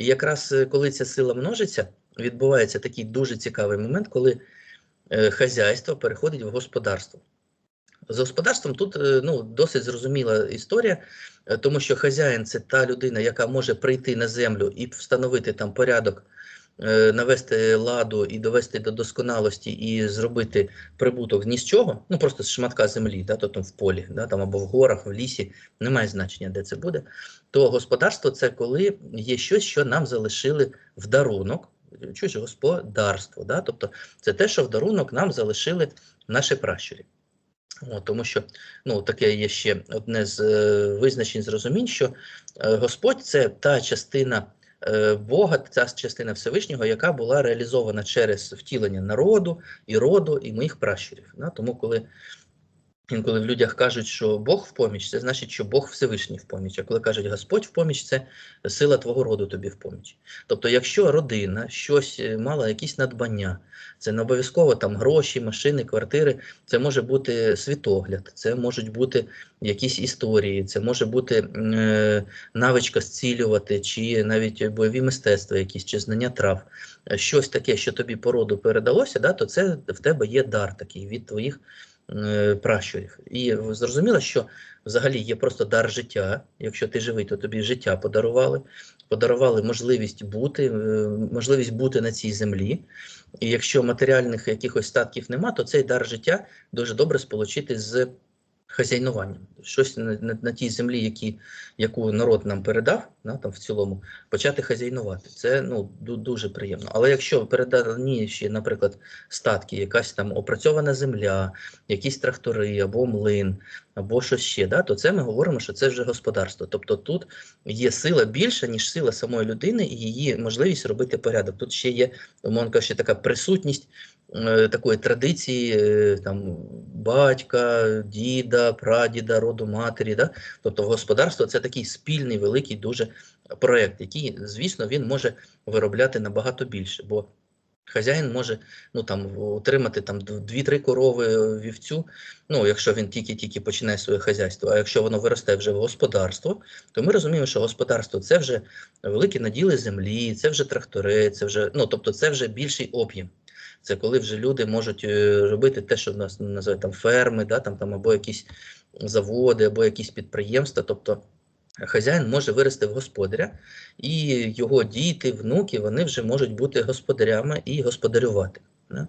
І якраз е, коли ця сила множиться, відбувається такий дуже цікавий момент, коли е, хазяйство переходить в господарство. З господарством тут е, ну, досить зрозуміла історія, тому що хазяїн це та людина, яка може прийти на землю і встановити там порядок, навести ладу і довести до досконалості і зробити прибуток ні з чого, ну просто з шматка землі, да, то там в полі, да, там або в горах, в лісі, немає значення, де це буде. То господарство це коли є щось, що нам залишили в дарунок, чуєш, господарство, да, тобто це те, що в дарунок нам залишили наші пращурі. О, тому що ну, таке є ще одне з е, визначень зрозумінь, що е, Господь це та частина е, Бога, ця частина Всевишнього, яка була реалізована через втілення народу і роду, і моїх пращурів. Тому, коли інколи в людях кажуть, що Бог в поміч, це значить, що Бог Всевишній в поміч. А коли кажуть Господь в поміч, це сила твого роду тобі в поміч. Тобто, якщо родина щось е, мала якісь надбання, це не обов'язково там гроші, машини, квартири. Це може бути світогляд, це можуть бути якісь історії, це може бути е, навичка зцілювати, чи навіть бойові мистецтва, якісь чи знання трав. Е, Щось таке, що тобі по роду передалося, да, то це в тебе є дар такий від твоїх пращурів. І зрозуміло, що взагалі є просто дар життя. Якщо ти живий, то тобі життя подарували, подарували можливість бути, е, можливість бути на цій землі. І якщо матеріальних якихось статків нема, то цей дар життя дуже добре сполучити з хазяйнуванням. Щось на, на, на тій землі, які, яку народ нам передав, да, там в цілому, почати хазяйнувати. Це ну, дуже приємно. Але якщо передані ще, наприклад, статки, якась там опрацьована земля, якісь трактори або млин, або щось ще, да, то це ми говоримо, що це вже господарство. Тобто тут є сила більша, ніж сила самої людини і її можливість робити порядок. Тут ще є, умовно кажучи, така присутність такої традиції е, там, батька, діда, прадіда, роду матері. Да? Тобто господарство це такий спільний, великий дуже проєкт, який, звісно, він може виробляти набагато більше. бо Хазяїн може ну там утримати там дві-три корови вівцю. Ну, якщо він тільки-тільки починає своє хазяйство. А якщо воно виросте вже в господарство, то ми розуміємо, що господарство це вже великі наділи землі, це вже трактори, це вже ну тобто, це вже більший об'єм. Це коли вже люди можуть е, робити те, що нас називають там ферми, да, там, там або якісь заводи, або якісь підприємства. Тобто хазяїн може вирости в господаря, і його діти, внуки, вони вже можуть бути господарями і господарювати. Да?